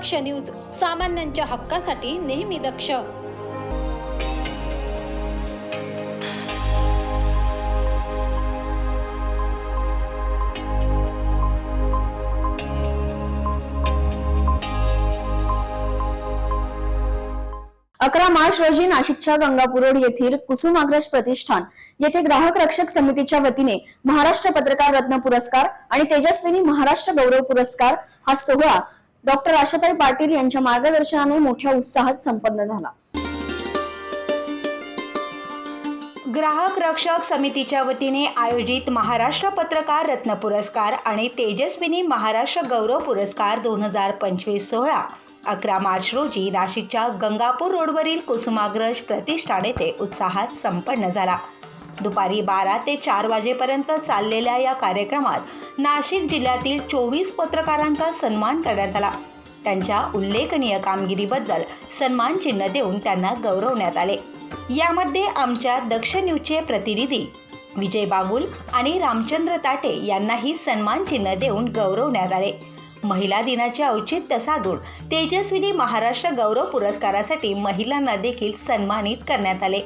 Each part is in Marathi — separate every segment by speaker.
Speaker 1: दक्ष न्यूज सामान्यांच्या हक्कासाठी नेहमी दक्ष.
Speaker 2: अकरा मार्च रोजी नाशिकच्या गंगापूर रोड येथील कुसुमाग्रज प्रतिष्ठान येथे ग्राहक रक्षक समितीच्या वतीने महाराष्ट्र पत्रकार रत्न पुरस्कार आणि तेजस्विनी महाराष्ट्र गौरव पुरस्कार हा सोहळा डॉक्टर आशाताई पाटील यांच्या मार्गदर्शनाने मोठ्या उत्साहात संपन्न झाला.
Speaker 3: ग्राहक रक्षक समितीच्या वतीने आयोजित महाराष्ट्र पत्रकार रत्न पुरस्कार आणि तेजस्विनी महाराष्ट्र गौरव पुरस्कार दोन हजार पंचवीस सोहळा अकरा मार्च रोजी नाशिकच्या गंगापूर रोडवरील कुसुमाग्रज प्रतिष्ठान येथे उत्साहात संपन्न झाला. दुपारी बारा ते चार वाजेपर्यंत चाललेल्या या कार्यक्रमात नाशिक जिल्ह्यातील चोवीस पत्रकारांचा सन्मान करण्यात आला. त्यांच्या उल्लेखनीय कामगिरीबद्दल सन्मान चिन्ह देऊन त्यांना गौरवण्यात आले. यामध्ये आमच्या दक्ष न्यूजचे प्रतिनिधी विजय बागुल आणि रामचंद्र ताटे यांनाही सन्मान चिन्ह देऊन गौरवण्यात आले. महिला दिनाचे औचित्य साधून तेजस्विनी महाराष्ट्र गौरव पुरस्कारासाठी महिलांना देखील सन्मानित करण्यात आले.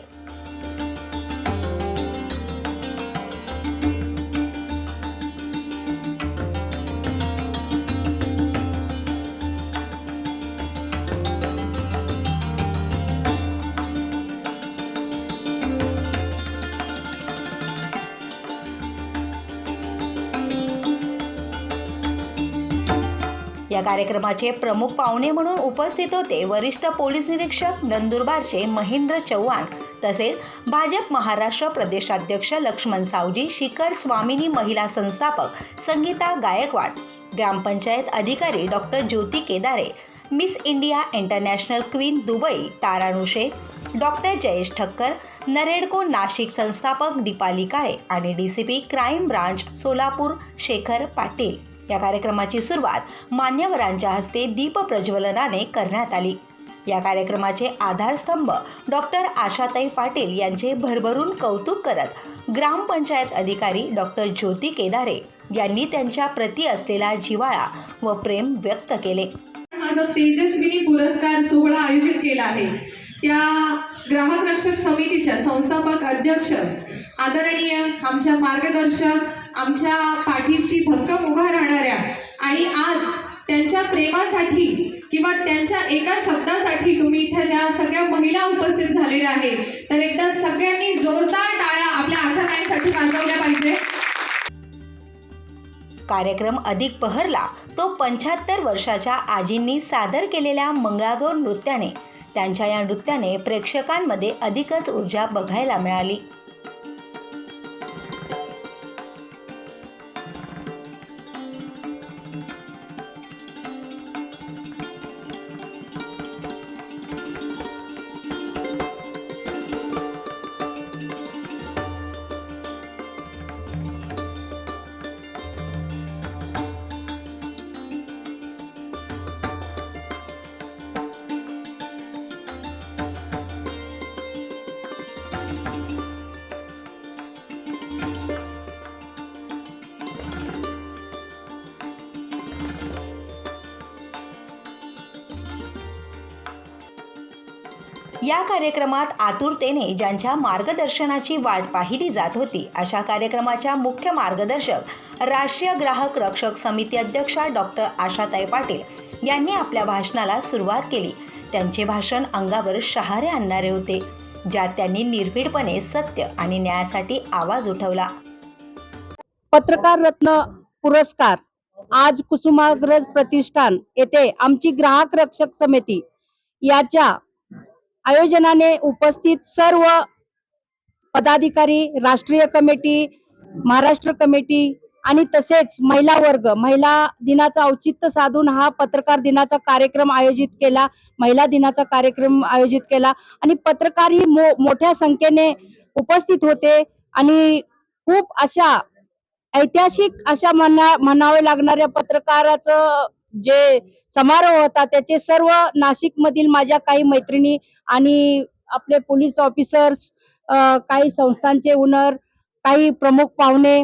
Speaker 3: या कार्यक्रमाचे प्रमुख पाहुणे म्हणून उपस्थित होते वरिष्ठ पोलीस निरीक्षक नंदुरबारचे महेंद्र चव्हाण तसेच भाजप महाराष्ट्र प्रदेशाध्यक्ष लक्ष्मण सावजी शिखर स्वामिनी महिला संस्थापक संगीता गायकवाड ग्रामपंचायत अधिकारी doctor Jyoti Kedare miss India international queen Dubai ताराणू doctor Jayesh Thakkar NAREDCO Nashik संस्थापक दीपाली काळे आणि P crime branch Solapur Shekhar Patil. या कार्यक्रमाची सुरुवात मान्यवरांच्या हस्ते दीप प्रज्वलनाने करण्यात आली. या कार्यक्रमाचे आधारस्तंभ डॉक्टर आशाताई पाटील यांचे भरभरून कौतुक करत ग्रामपंचायत अधिकारी डॉक्टर ज्योती केदारे यांनी त्यांच्या प्रती असलेला जिव्हाळा व प्रेम व्यक्त केले.
Speaker 4: माझा तेजस्विनी पुरस्कार सोहळा आयोजित केला आहे. त्या ग्राहक रक्षक समितीच्या संस्थापक अध्यक्ष आदरणीय आमच्या मार्गदर्शक आमच्या पाठीशी भक्कम उभा राहणाऱ्या आणि आज त्यांच्या प्रेमासाठी किंवा त्यांच्या एका शब्दासाठी तुम्ही इथं ज्या सगळ्या महिला उपस्थित झालेल्या आहेत तर एकदा सगळ्यांनी जोरदार टाळ्या आपल्या आशाताईंसाठी वाजवल्या पाहिजे.
Speaker 3: कार्यक्रम अधिक पहरला तो पंच्याहत्तर वर्षाच्या आजींनी सादर केलेल्या मंगळागौर नृत्याने. त्यांच्या या नृत्याने प्रेक्षकांमध्ये अधिकच ऊर्जा बघायला मिळाली. या कार्यक्रमात आतुरतेने ज्यांच्या मार्गदर्शनाची वाट पाहिली जात होती अशा कार्यक्रमाच्या मुख्य मार्गदर्शक राष्ट्रीय ग्राहक रक्षक समिती अध्यक्षा डॉक्टर आशाताई पाटील यांनी आपल्या भाषणाला सुरुवात केली. त्यांचे भाषण अंगावर शहारे आणणारे होते ज्यात त्यांनी निर्भीडपणे सत्य आणि न्यायासाठी आवाज उठवला.
Speaker 5: पत्रकार रत्न पुरस्कार आज कुसुमाग्रज प्रतिष्ठान येथे आमची ग्राहक रक्षक समिती याच्या आयोजनाने उपस्थित सर्व पदाधिकारी राष्ट्रीय कमिटी महाराष्ट्र कमिटी आणि तसेच महिला वर्ग महिला दिनाचं औचित्य साधून हा पत्रकार दिनाचा कार्यक्रम आयोजित केला महिला दिनाचा कार्यक्रम आयोजित केला आणि पत्रकार ही मो मोठ्या संख्येने उपस्थित होते आणि खूप अशा ऐतिहासिक अशा म्हणा म्हणावे लागणाऱ्या पत्रकाराचं जे समारोह होता त्याचे सर्व नाशिक मधील माझ्या काही मैत्रिणी आणि आपले पोलीस ऑफिसर्स काही संस्थांचे ओनर काही प्रमुख पाहुणे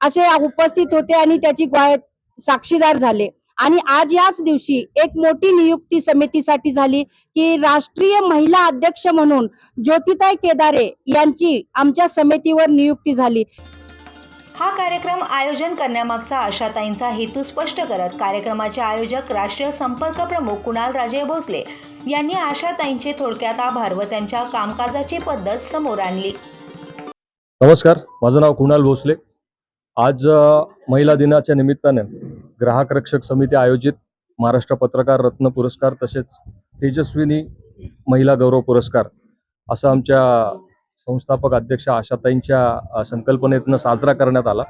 Speaker 5: असे उपस्थित होते आणि त्याची ग्वाह साक्षीदार झाले. आणि आज याच दिवशी एक मोठी नियुक्ती समितीसाठी झाली की राष्ट्रीय महिला अध्यक्ष म्हणून ज्योतिताई केदारे यांची आमच्या समितीवर नियुक्ती झाली.
Speaker 3: हा कार्यक्रम आयोजन करण्यामागचा आशाताईंचा हेतू स्पष्ट करत कार्यक्रमाचे आयोजक राष्ट्रीय संपर्क प्रमुख कुणाल राजे भोसले यांनी आशाताईंचे थोडक्यात आभार व त्यांच्या कामकाजाची पद्धत समोर आणली.
Speaker 6: नमस्कार माझं नाव कुणाल भोसले. आज महिला दिनाच्या निमित्तानं ग्राहक रक्षक समिती आयोजित महाराष्ट्र पत्रकार रत्न पुरस्कार तसेच तेजस्विनी महिला गौरव पुरस्कार असं आमच्या संस्थापक अध्यक्ष आशाताईंच्या संकल्पनेतनं साजरा करण्यात आला.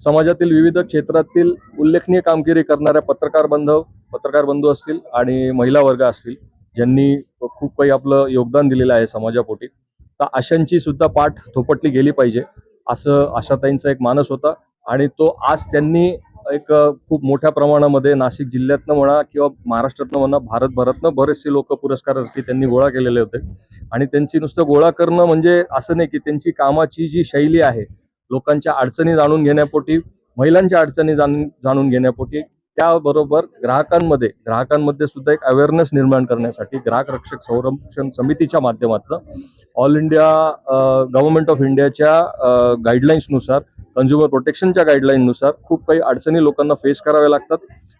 Speaker 6: समाजातील विविध क्षेत्रातील उल्लेखनीय कामगिरी करणाऱ्या पत्रकार बांधव पत्रकार बंधू असतील आणि महिला वर्ग असतील ज्यांनी खूप काही आपलं योगदान दिलेलं आहे समाजापोटी. तर अशांची सुद्धा पाठ थोपटली गेली पाहिजे असं आशाताईंचा एक मानस होता. आणि तो आज त्यांनी एक खूप मोठ्या प्रमाणामध्ये नाशिक जिल्ह्यातनं म्हणा किंवा महाराष्ट्रातनं म्हणा भारतभरातनं बरेचसे लोक पुरस्कारार्थी त्यांनी गोळा केलेले होते. आणि त्यांची नुसतं गोळा करणं म्हणजे असं नाही की त्यांची कामाची जी शैली आहे लोकांच्या अडचणी जाणून घेण्यापोटी महिलांच्या अडचणी जाणून जाणून घेण्यापोटी त्याबरोबर ग्राहकांमध्ये ग्राहकांमध्ये सुद्धा एक अवेअरनेस निर्माण करण्यासाठी ग्राहक रक्षक संरक्षण समितीच्या माध्यमातून ऑल इंडिया गव्हर्नमेंट ऑफ इंडियाच्या गाईडलाईन्सनुसार कन्झ्युमर प्रोटेक्शनच्या गाईडलाईननुसार खूप काही अडचणी लोकांना फेस कराव्या लागतात.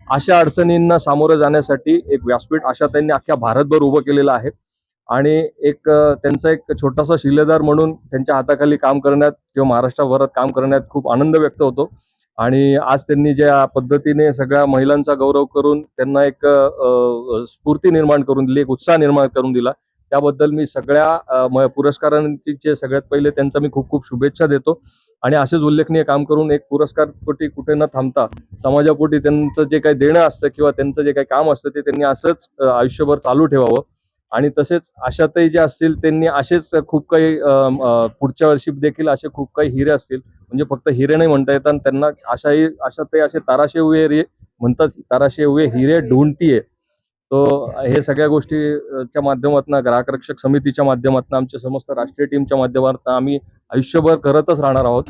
Speaker 6: अशा अडचणींना सामोरं जाण्यासाठी एक व्यासपीठ अशा त्यांनी अख्ख्या भारतभर उभं केलेलं आहे. आणि एक त्यांचा एक छोटासा शिलेदार म्हणून त्यांच्या हाताखाली काम करण्यात किंवा महाराष्ट्राभरात काम करण्यात खूप आनंद व्यक्त होतो. आणि आज त्यांनी ज्या पद्धतीने सगळ्या महिलांचा गौरव करून त्यांना एक स्फूर्ती निर्माण करून दिली एक उत्साह निर्माण करून दिला त्याबद्दल मी सगळ्या म- पुरस्कारांची सगळ्यात पहिले त्यांचा मी खूप खूप शुभेच्छा देतो. आणि असेच उल्लेखनीय काम करून एक पुरस्कारपोटी कुठे न थांबता समाजापोटी त्यांचं जे काही देणं असतं किंवा त्यांचं जे काही काम असतं ते त्यांनी असंच आयुष्यभर चालू ठेवावं. आणि तसेच आशाताई जे असतील त्यांनी असेच खूप काही पुढच्या वर्षी देखील असे खूप काही हिरे असतील. म्हणजे फक्त हिरे नाही म्हणता येतात त्यांना अशाही आशाताई असे ताराशे उभे म्हणतात ताराशे उभे हिरे ढूंढतीये तो हे सगळ्या गोष्टीच्या माध्यमातून ग्राहक रक्षक समितीच्या माध्यमातून आमच्या समस्त राष्ट्रीय टीमच्या माध्यमातून आम्ही आयुष्यभर करतच राहणार आहोत.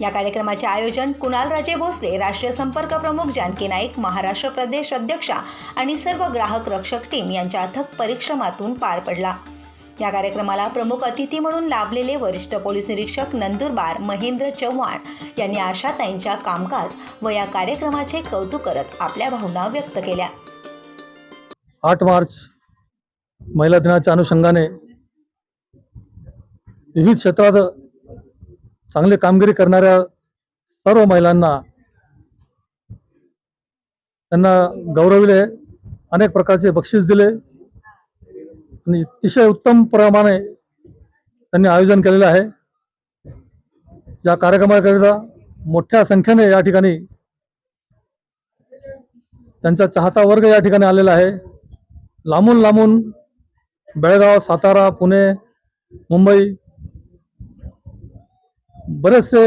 Speaker 3: या कार्यक्रमाचे आयोजन कुणाल राजे भोसले राष्ट्रीय संपर्क प्रमुख जानकी नाईक महाराष्ट्र प्रदेश अध्यक्षा आणि सर्व ग्राहक रक्षक टीम यांच्या अथक परिश्रमातून पार पडला. या कार्यक्रमाला प्रमुख अतिथी म्हणून लाभलेले वरिष्ठ पोलीस निरीक्षक नंदुरबार महेंद्र चव्हाण यांनी आशाताईंच्या कामकाज व या कार्यक्रमाचे कौतुक करत आपल्या भावना व्यक्त केल्या.
Speaker 7: आठ मार्च महिला दिनाच्या अनुषंगाने विविध क्षेत्रात चांगली कामगिरी करणाऱ्या सर्व महिलांना त्यांना गौरविले अनेक प्रकारचे बक्षीस दिले. आणि अतिशय उत्तम प्रमाणे त्यांनी आयोजन केलेलं आहे. या कार्यक्रमाकरिता मोठ्या संख्येने या ठिकाणी त्यांचा चाहता वर्ग या ठिकाणी आलेला आहे. लांबून लांबून बेळगाव सातारा पुणे मुंबई बरेचसे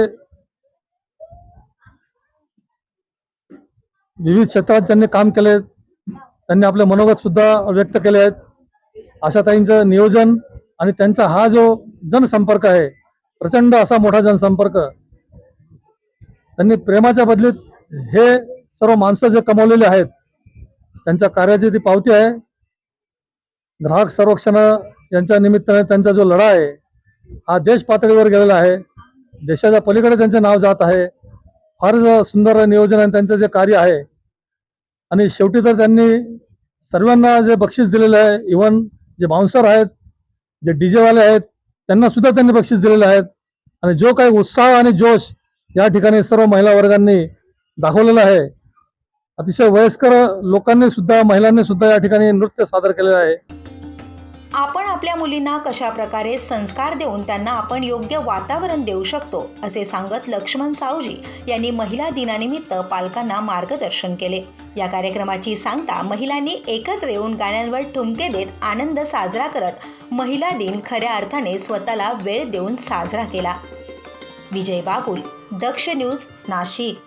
Speaker 7: विविध क्षेत्रात ज्यांनी काम केले त्यांनी आपले मनोगत सुद्धा व्यक्त केले आहेत. आशाताईंचं नियोजन आणि त्यांचा हा जो जनसंपर्क आहे प्रचंड असा मोठा जनसंपर्क त्यांनी प्रेमाच्या बदलीत हे सर्व माणसं जे कमवलेले आहेत त्यांच्या कार्याची ती पावती आहे. ग्राहक संरक्षण यांच्या निमित्ताने त्यांचा जो लढा आहे हा देश पातळीवर गेलेला आहे. देशाच्या पलीकडे त्यांचे नाव जात आहे. फार सुंदर नियोजन आणि त्यांचं जे कार्य आहे आणि शेवटी तर त्यांनी सर्वांना जे बक्षीस दिलेलं आहे इव्हन जे बाउन्सर आहेत जे डीजेवाले आहेत त्यांना सुद्धा त्यांनी बक्षीस दिलेलं आहेत आणि जो काही उत्साह आणि जोश या ठिकाणी सर्व महिला वर्गांनी दाखवलेला आहे अतिशय वयस्कर लोकांनी सुद्धा महिलांनी सुद्धा या ठिकाणी नृत्य सादर केलेलं आहे.
Speaker 3: आपण आपल्या मुलींना कशा प्रकारे संस्कार देऊन त्यांना आपण योग्य वातावरण देऊ शकतो असे सांगत लक्ष्मण सावजी यांनी महिला दिनानिमित्त पालकांना मार्गदर्शन केले. या कार्यक्रमाची सांगता महिलांनी एकत्र येऊन गाण्यांवर ठुमके देत आनंद साजरा करत महिला दिन खऱ्या अर्थाने स्वतःला वेळ देऊन साजरा केला. विजय बागुल दक्ष न्यूज नाशिक.